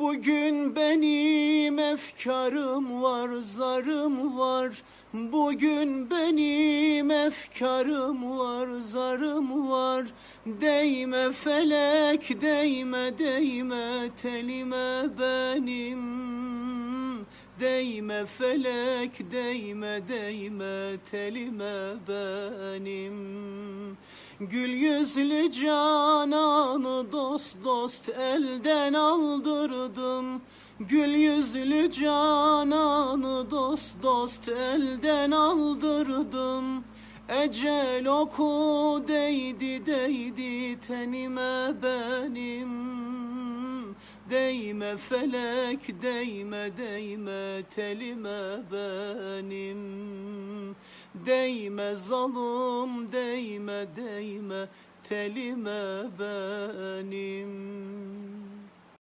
Bugün benim efkarım var, zarım var. Bugün benim efkarım var, zarım var. Değme felek, değme, değme telime benim. Değme felek, değme, değme telime benim. Gül yüzlü cananı dost dost elden aldırdım. Gül yüzlü cananı dost dost elden aldırdım. Ecel oku değdi değdi tenime benim. Değme felek değme değme telime benim Değme zalım değme değme telime benim